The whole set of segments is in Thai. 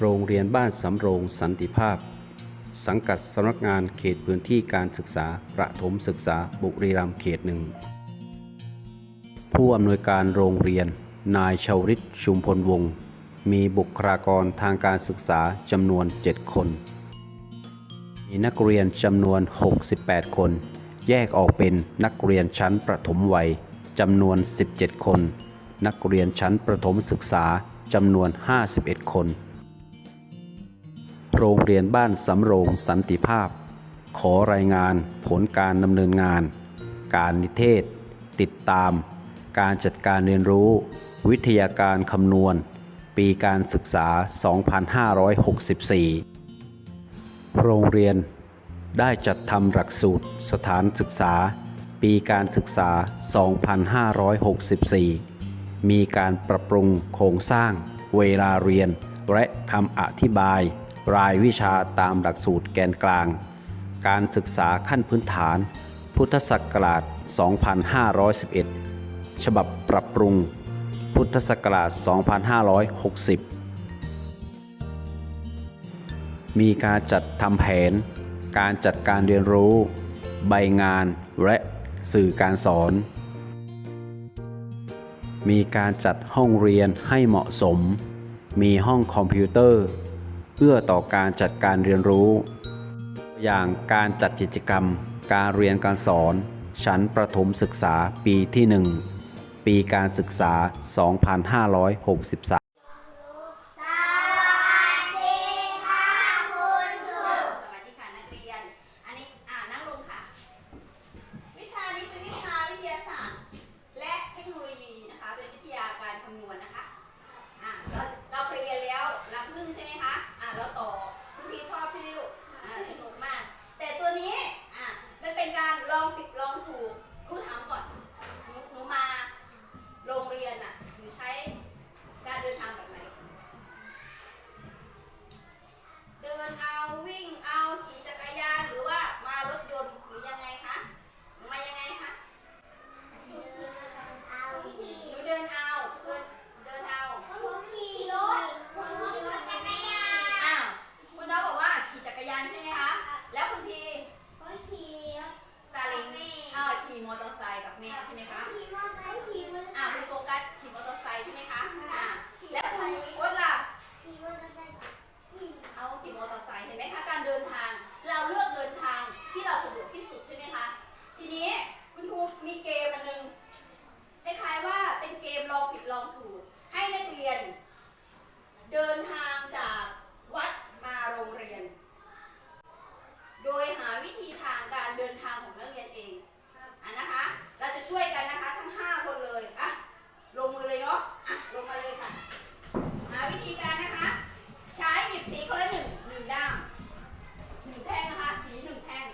โรงเรียนบ้านสำโรงสันติภาพ สังกัดสำนักงานเขตพื้นที่การศึกษาประถมศึกษาบุรีรัมย์เขตหนึ่ง ผู้อำนวยการโรงเรียน นายชาวริตชุมพลวงศ์มีบุคลากรทางการศึกษาจำนวน 7 คน มีนักเรียนจำนวน 68 คน แยกออกเป็นนักเรียนชั้นประถมวัยจำนวน 17 คน นักเรียนชั้นประถมศึกษาจำนวน 51 คน โรงเรียนบ้านสำโรงสันติภาพ ขอรายงานผลการดำเนินงาน การนิเทศ ติดตาม การจัดการเรียนรู้ วิทยาการคำนวณ ปีการศึกษา 2564 โรงเรียนได้จัดทำหลักสูตรสถานศึกษา ปีการศึกษา 2564 มีการปรับปรุงโครงสร้าง เวลาเรียน และคำอธิบาย รายวิชาตามหลักสูตรแกนกลาง การศึกษาขั้นพื้นฐาน พุทธศักราช 2511 ฉบับปรับปรุง พุทธศักราช 2560 มีการจัดทำแผน การจัดการเรียนรู้ ใบงานและสื่อการสอน มีการจัดห้องเรียนให้เหมาะสม มีห้องคอมพิวเตอร์ เอื้อต่อการจัดการเรียนรู้ อย่างการจัดกิจกรรม การเรียนการสอน ชั้นประถมศึกษาปีที่ 1 ปีการศึกษา 2563 สวัสดีค่ะนักเรียน อันนี้อ่านั่งลงค่ะ วิชานี้เป็นวิชาวิทยาศาสตร์ และเทคโนโลยีนะคะ เป็นวิทยาการคำนวณนะคะ อ่าเราเราเคยเรียนแล้วรักพึ่งใช่ไหมคะ อ่าแล้วต่อคุณพี่ชอบใช่ไหมลูก อ่าสนุกมาก แต่ตัวนี้ อ่ามันเป็นการลองผิดลองถูกครูถามก่อน หนูหนูมาโรงเรียนอะ หนูใช้การเดินทางแบบไหน เดินเอาวิ่งเอาขี่จักรยานหรือว่ามารถยนต์หรือยังไงคะหนูมายังไงคะหนูเดินเอาเดินเดินเอาอ้าวคุณน้องบอกว่าขี่จักรยานใช่ไหมคะแล้วคุณพีซาเล้งอ้าวขี่ม อเตอร์ไซค์กับแม่ใช่ไหมคะอ่าคุณโฟกัสขี่มอเตอร์ไซค์ใช่ไหมคะอ่าแล้วคุณโอ๊ตล่ะเอาขี่มอเตอร์ไซค์เห็นไหมคะการเดินทาง เราเลือกเดินทางที่เราสะดวกที่สุดใช่ไหมคะ ทีนี้คุณครูมีเกมอันหนึงคล้ายๆว่าเป็นเกมลองผิดลองถูกให้นักเรียน เดินทางจากวัดมาโรงเรียน โดยหาวิธีทางการเดินทางของนักเรียนเองอะนะคะ เราจะช่วยกันนะคะทั้ง 5 คนเลยอะลงมือเลยเนาะอะลงมาเลยค่ะ หาวิธีการนะคะ ใช้หยิบสีคนละหนึ่งหนึ่งด้ามหนึ่งแท่งนะคะ สีหนึ่งแท่ง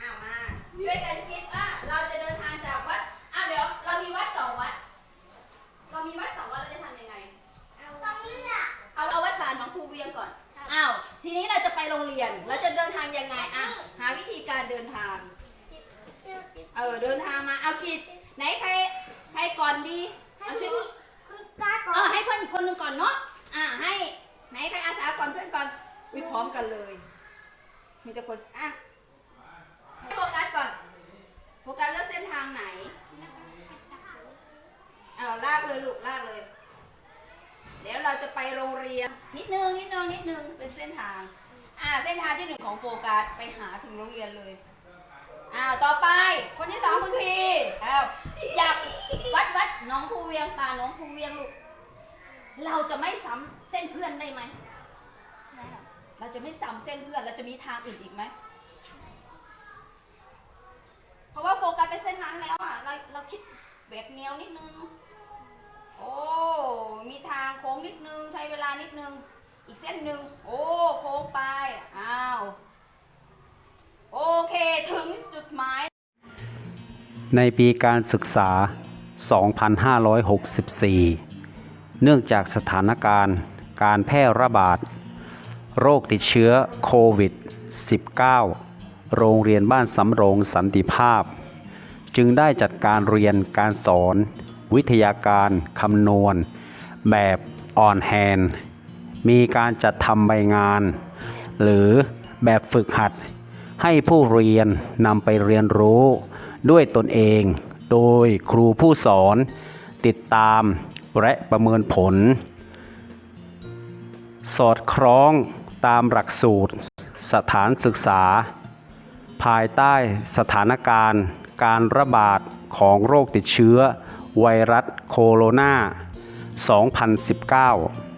อ้าวมาช่วยกันคิดว่าเราจะเดินทางจากวัดอ้าวเดี๋ยวเรามีวัดสองวัด เรามีวัดสองวัดเราจะทำยังไง เอาเอาวัดป่า หนองคูเวียงก่อน อ้าว ทีนี้เราจะไปโรงเรียน เราจะเดินทางยังไงอะหาวิธีการเดินทาง เออ เดินทางมา เอาคิดไหนใคร ใครก่อนดี เอาช่วยเออให้เพื่อนอีกคนหนึ่งก่อนเนาะ อ่าให้ ไหนใครอาสาก่อนเพื่อนก่อนวิพร้อมกันเลย มีแต่คน อะให้โฟกัสก่อน โฟกัสเลือกเส้นทางไหน เอาลากเลยลูกลากเลยเดี๋ยวเรา จะไปโรงเรียน นิดนึงนิดนึงนิดนึงเป็นเส้นทาง อ่าเส้นทางที่หนึ่งของโฟกัสไปหาถึงโรงเรียนเลยอ้าวต่อไป คนที่สองคุณพีอ้าวอยากวัดวัดน้องภูเวียงตาน้องภูเวียงลูกเราจะไม่ซ้ำเส้นเพื่อนได้ไหมเราจะไม่ซ้ำเส้นเพื่อนเราจะมีทางอื่นอีกไหมเพราะว่าโฟกัสไปเส้นนั้นแล้วอะเราเราคิดแบกแนวนิดนึง โอ้ มีทางโค้งนิดนึง ใช้เวลานิดนึง อีกเส้นหนึ่งโอ้ โค้งไป อ้าว โอเค ถึงจุดหมาย ในปีการศึกษา 2564 เนื่องจากสถานการณ์การแพร่ระบาด โรคติดเชื้อโควิด -19 โรงเรียนบ้านสำโรงสันติภาพ จึงได้จัดการเรียนการสอน วิทยาการคำนวณ แบบออนแฮนมีการจัดทำใบงาน หรือแบบฝึกหัด ให้ผู้เรียนนำไปเรียนรู้ด้วยตนเอง โดยครูผู้สอน ติดตามและประเมินผล สอดคล้องตามหลักสูตร สถานศึกษา ภายใต้สถานการณ์การระบาดของโรคติดเชื้อ ไวรัสโคโรนา2019